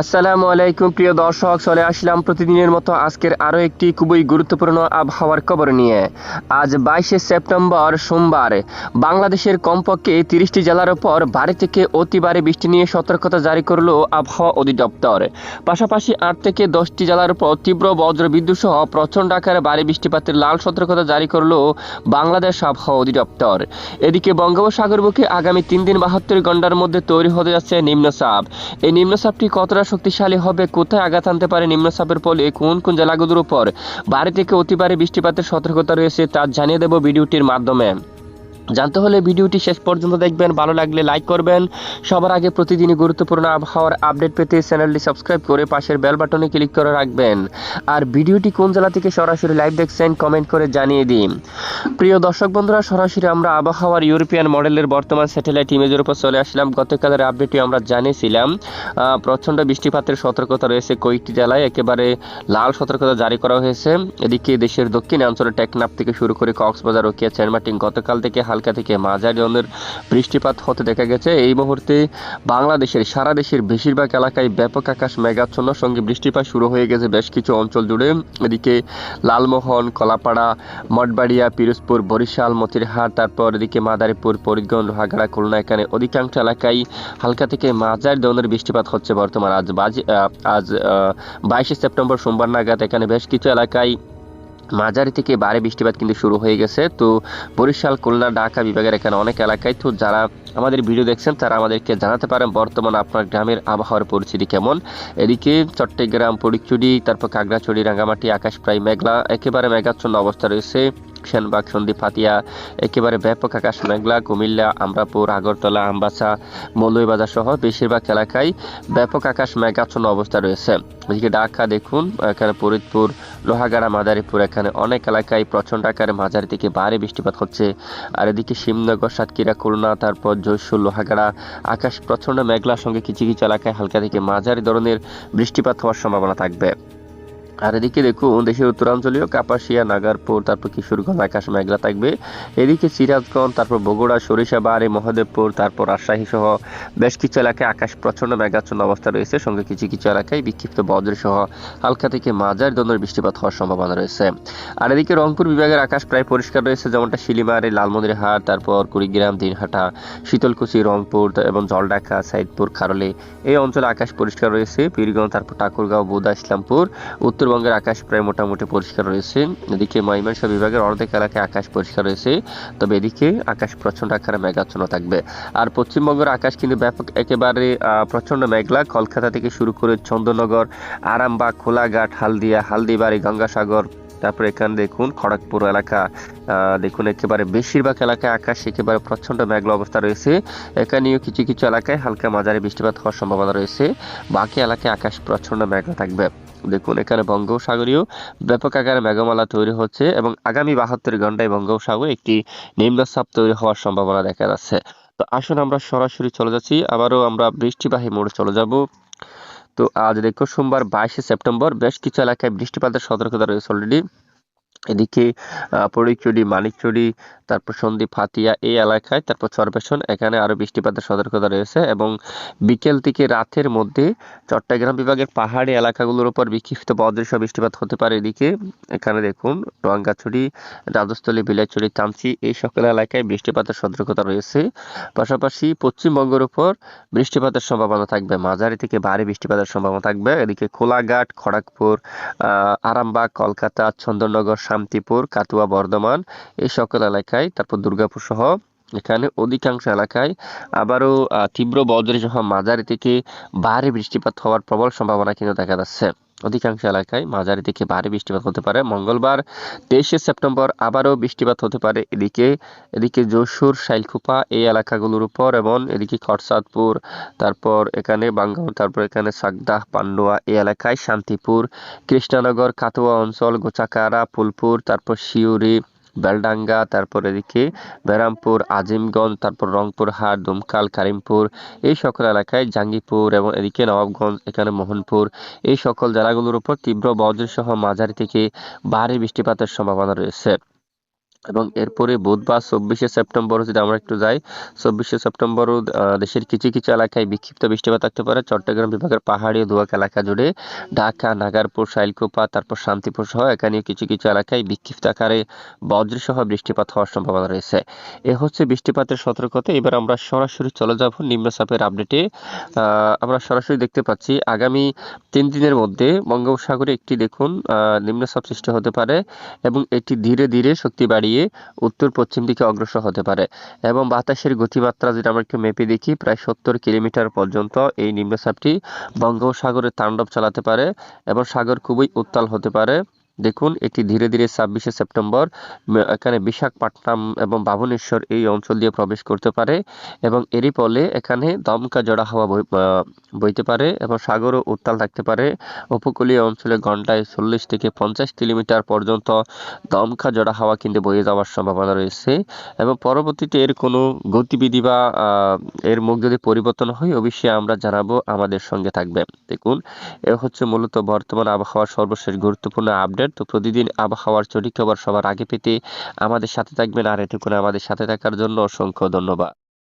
আসসালামু আলাইকুম, প্রিয় দর্শক, চলে আসলাম প্রতিদিনের মতো আজকের আরও একটি খুবই গুরুত্বপূর্ণ আবহাওয়ার খবর নিয়ে। আজ বাইশে সেপ্টেম্বর, সোমবার, বাংলাদেশের কমপক্ষে তিরিশটি জেলার ওপর ভারী থেকে অতি ভারী বৃষ্টি নিয়ে সতর্কতা জারি করল আবহাওয়া অধিদপ্তর। পাশাপাশি আট থেকে দশটি জেলার উপর তীব্র বজ্র বিদ্যুৎ সহ প্রচণ্ড আকারে ভারী বৃষ্টিপাতের লাল সতর্কতা জারি করল বাংলাদেশ আবহাওয়া অধিদপ্তর। এদিকে বঙ্গোপসাগর বুকে আগামী তিন দিন বাহাত্তর ঘণ্টার মধ্যে তৈরি হতে যাচ্ছে নিম্নচাপ। এই নিম্নচাপটি কতটা শক্তিশালী হবে কোথায় আঘাত আনতে পারে নিম্নচাপের ফলে? কোন কোন জেলাগুলোর উপর? বাড়ি থেকে অতিবারে বৃষ্টিপাতের সতর্কতা রয়েছে তা জানিয়ে দেব ভিডিওটির মাধ্যমে। জানতে হলে ভিডিওটি শেষ পর্যন্ত দেখবেন। ভালো লাগলে লাইক করবেন। সবার আগে প্রতিদিনই গুরুত্বপূর্ণ আবহাওয়ার আপডেট পেতে চ্যানেলটি সাবস্ক্রাইব করে পাশের বেল বাটনে ক্লিক করে রাখবেন। আর ভিডিওটি কোন জেলা থেকে সরাসরি লাইভ দেখছেন কমেন্ট করে জানিয়ে দিন। প্রিয় দর্শক বন্ধুরা, সরাসরি আমরা আবহাওয়ার ইউরোপিয়ান মডেলের বর্তমান স্যাটেলাইট ইমেজের উপর চলে আসলাম। গতকালের আপডেটটি আমরা জানিয়েছিলাম। প্রচণ্ড বৃষ্টিপাতের সতর্কতা রয়েছে কয়েকটি জেলায়। একেবারে লাল সতর্কতা জারি করা হয়েছে। এদিকে দেশের দক্ষিণ অঞ্চলে টেকনাফ থেকে শুরু করে কক্সবাজার রকিয়া চেনমার্টিন গতকাল থেকে হালকা থেকে মাঝারি ধরনের বৃষ্টিপাত হতে দেখা গেছে। এই মুহূর্তে বাংলাদেশের, সারা দেশের বেশিরভাগ এলাকায় ব্যাপক আকাশ মেঘাচ্ছন্ন, সঙ্গে বৃষ্টিপাত শুরু হয়ে গেছে বেশ কিছু অঞ্চল জুড়ে। এদিকে লালমোহন, কলাপাড়া, মঠবাড়িয়া, পিরোজপুর, বরিশাল, মতিরহাট, তারপর এদিকে মাদারীপুর ফরিদগঞ্জ লোহাগাড়া খুলনা, এখানে অধিকাংশ এলাকায় হালকা থেকে মাঝারি ধরনের বৃষ্টিপাত হচ্ছে বর্তমান। আজ আজ বাইশে সেপ্টেম্বর সোমবার নাগাদ এখানে বেশ কিছু এলাকায় মাঝারি থেকে ভারী বৃষ্টিপাত কিন্তু শুরু হয়ে গেছে। তো বরিশাল, খুলনা, ঢাকা বিভাগের এখানে অনেক এলাকায় তো যারা আমাদের ভিডিও দেখছেন, তারা আমাদেরকে জানাতে পারেন বর্তমান আপনার গ্রামের আবহাওয়ার পরিস্থিতি কেমন। এদিকে চট্টগ্রাম, পরিচুরি, তারপর কাগড়াছড়ি রাঙ্গামাটি, আকাশ প্রায় মেঘলা, একেবারে মেঘাচ্ছন্ন অবস্থা রয়েছে। সেনবাগ, সন্দ্বীপ পাতিয়া একেবারে ব্যাপক আকাশ মেঘলা, কুমিল্লা, আমরাপুর, আগরতলা, আমবাসা, মৌলভীবাজার সহ বেশিরভাগ এলাকায় ব্যাপক আকাশ মেঘাচ্ছন্ন অবস্থা রয়েছে। এদিকে ঢাকা দেখুন, এখানে ফরিদপুর, লোহাগাড়া, মাদারীপুর, এখানে অনেক এলাকায় প্রচণ্ড আকারে মাঝারি থেকে ভারী বৃষ্টিপাত হচ্ছে। আর এদিকে শিবনগর, সাতক্ষীরা, খুলনা, তারপর জয়সুর লোহাগাড়া আকাশ প্রচণ্ড মেঘলার সঙ্গে কিছু এলাকায় হালকা থেকে মাঝারি ধরনের বৃষ্টিপাত হওয়ার সম্ভাবনা থাকবে। আর এদিকে দেখুন, দেশের উত্তরাঞ্চলীয় কাপাসিয়া, নাগারপুর, তারপর কিশোরগঞ্জ, আকাশ মেঘলা থাকবে। এদিকে সিরাজগঞ্জ, তারপর বগুড়া সরিষাবাড়ি মহাদেবপুর, তারপর রাজশাহী সহ বেশ কিছু এলাকায় আকাশ প্রচণ্ড মেঘাচ্ছন্ন অবস্থা রয়েছে। সঙ্গে কিছু কিছু এলাকায় বিক্ষিপ্ত বজ্র সহ হালকা থেকে মাঝারি ধরনের বৃষ্টিপাত হওয়ার সম্ভাবনা রয়েছে। আর এদিকে রংপুর বিভাগের আকাশ প্রায় পরিষ্কার রয়েছে, যেমনটা শিলিমারি লালমন্দিরহাট তারপর কুড়িগ্রাম, দিনহাটা, শীতলকুচি, রংপুর এবং জলডাকা সাইদপুর, খারলে। এই অঞ্চলে আকাশ পরিষ্কার রয়েছে। পীরগঞ্জ, তারপর ঠাকুরগাঁও, বুদা, ইসলামপুর উত্তরবঙ্গের আকাশ প্রায় মোটামুটি পরিষ্কার রয়েছে। এদিকে ময়মনসিংহ বিভাগের অর্ধেক এলাকায় আকাশ পরিষ্কার রয়েছে, তবে এদিকে আকাশ প্রচণ্ড আকারে মেঘাচ্ছন্ন থাকবে। আর পশ্চিমবঙ্গের আকাশ কিন্তু ব্যাপক একেবারে প্রচণ্ড মেঘলা। কলকাতা থেকে শুরু করে চন্দননগর আরামবাগ খোলাঘাট হালদিয়া, হালদিবাড়ি, গঙ্গাসাগর, তারপরে এখানে দেখুন খড়গপুর এলাকা দেখুন একেবারে বেশিরভাগ এলাকায় আকাশ একেবারে প্রচণ্ড মেঘলা অবস্থা রয়েছে। এখানেও কিছু কিছু এলাকায় হালকা মাঝারি বৃষ্টিপাত হওয়ার সম্ভাবনা রয়েছে। বাকি এলাকায় আকাশ প্রচণ্ড মেঘলা থাকবে। দেখুন, এখানে বঙ্গোপসাগরীয় ব্যাপক আকারে মেঘমালা তৈরি হচ্ছে এবং আগামী বাহাত্তর ঘন্টায় বঙ্গোপসাগরে একটি নিম্নচাপ তৈরি হওয়ার সম্ভাবনা দেখা যাচ্ছে। তো আসুন আমরা সরাসরি চলে যাচ্ছি। আবারও আমরা বৃষ্টিবাহী মোড়ে চলে যাব। তো আজ দেখো সোমবার বাইশে সেপ্টেম্বর, বেশ কিছু এলাকায় বৃষ্টিপাতের সতর্কতা রয়েছে অলরেডি এদিকে পরিচুরি মানিকচুরি তারপর সন্দ্বীপ হাতিয়া এই এলাকায়, তারপর চরপেশন এখানে আরও বৃষ্টিপাতের সতর্কতা রয়েছে এবং বিকেল থেকে রাতের মধ্যে চট্টগ্রাম বিভাগের পাহাড়ি এলাকাগুলোর উপর বিক্ষিপ্ত বজ্রসহ বৃষ্টিপাত হতে পারে। এদিকে, এখানে দেখুন রঙ্গাছড়ি রাজস্থলী বিলাইছড়ি তামচি এই সকল এলাকায় বৃষ্টিপাতের সতর্কতা রয়েছে। পাশাপাশি পশ্চিমবঙ্গের উপর বৃষ্টিপাতের সম্ভাবনা থাকবে। মাঝারি থেকে ভারী বৃষ্টিপাতের সম্ভাবনা থাকবে। এদিকে, কোলাঘাট, খড়গপুর আরামবাগ, কলকাতা, চন্দননগর শান্তিপুর কাতুয়া বর্ধমান, এই সকল এলাকায়, তারপর দুর্গাপুর সহ এখানে অধিকাংশ এলাকায় আবারও তীব্র বজ্রসহ মাঝারি থেকে ভারী বৃষ্টিপাত হওয়ার প্রবল সম্ভাবনা কিন্তু দেখা যাচ্ছে। অধিকাংশ এলাকায় মাঝারি থেকে ভারী বৃষ্টিপাত হতে পারে। মঙ্গলবার তেইশে সেপ্টেম্বর আবারও বৃষ্টিপাত হতে পারে। এদিকে এদিকে যশোর শাইলকুপা এই এলাকাগুলোর উপর এবং এদিকে খরসাদপুর তারপর এখানে বাঙ্গাল তারপর এখানে সাগদাহ পান্ডুয়া এই এলাকায় শান্তিপুর, কৃষ্ণনগর কাতুয়া অঞ্চল, গোচাকারা, ফুলপুর, তারপর শিউরি বেলডাঙ্গা, তারপর এদিকে বেরামপুর, আজিমগঞ্জ, তারপর রংপুর, হাট, দুমকাল, কারিমপুর, এই সকল এলাকায় জাঙ্গিপুর এবং এদিকে নবাবগঞ্জ, এখানে মোহনপুর, এই সকল জেলাগুলোর উপর তীব্র বজ্রসহ মাঝারি থেকে ভারী বৃষ্টিপাতের সম্ভাবনা রয়েছে। এবং এরপরে বুধবার চব্বিশে সেপ্টেম্বর যদি আমরা একটু যাই, চব্বিশে সেপ্টেম্বরও দেশের কিছু কিছু এলাকায় বিক্ষিপ্ত বৃষ্টিপাত থাকতে পারে। চট্টগ্রাম বিভাগের পাহাড়ি দোয়াক এলাকা জুড়ে ঢাকা, নাগারপুর, শাইলকুপা, তারপর শান্তিপুর সহ এখানেও কিছু কিছু এলাকায় বিক্ষিপ্ত আকারে বজ্রসহ বৃষ্টিপাত হওয়ার সম্ভাবনা রয়েছে। এ হচ্ছে বৃষ্টিপাতের সতর্কতা। এবার আমরা সরাসরি চলে যাব নিম্নচাপের আপডেটে। আমরা সরাসরি দেখতে পাচ্ছি, আগামী তিন দিনের মধ্যে বঙ্গোপসাগরে একটি দেখুন নিম্নচাপ সৃষ্টি হতে পারে এবং এটি ধীরে ধীরে শক্তি বাড়িয়ে উত্তর পশ্চিম দিকে অগ্রসর হতে পারে এবং বাতাসের গতিমাত্রা যেটা আমরা একটু মেপে দেখি, প্রায় সত্তর কিলোমিটার পর্যন্ত এই নিম্নচাপটি বঙ্গোপসাগরে তাণ্ডব চালাতে পারে এবং সাগর খুবই উত্তাল হতে পারে। দেখুন, এটি ধীরে ধীরে ছাব্বিশে সেপ্টেম্বর এখানে বিশাখাপট্টনম এবং বাবনেশ্বর এই অঞ্চল দিয়ে প্রবেশ করতে পারে এবং এরই ফলে এখানে দমকা জড়া হাওয়া বইতে পারে এবং সাগরও উত্তাল থাকতে পারে। উপকূলীয় অঞ্চলে ঘন্টায় চল্লিশ থেকে পঞ্চাশ কিলোমিটার পর্যন্ত দমকা জড়া হাওয়া কিন্তু বয়ে যাওয়ার সম্ভাবনা রয়েছে এবং পরবর্তীতে এর কোনো গতিবিধি বা এর মুখ যদি পরিবর্তন হয়, অবশ্যই আমরা জানাব, আমাদের সঙ্গে থাকবে। দেখুন, এ হচ্ছে মূলত বর্তমান আবহাওয়ার সর্বশেষ গুরুত্বপূর্ণ আপডেট। তো প্রতিদিন আবহাওয়ার সঠিক খবর সবার আগে পেতে আমাদের সাথে থাকবেন আর এটুকুন আমাদের সাথে থাকার জন্য অসংখ্য ধন্যবাদ।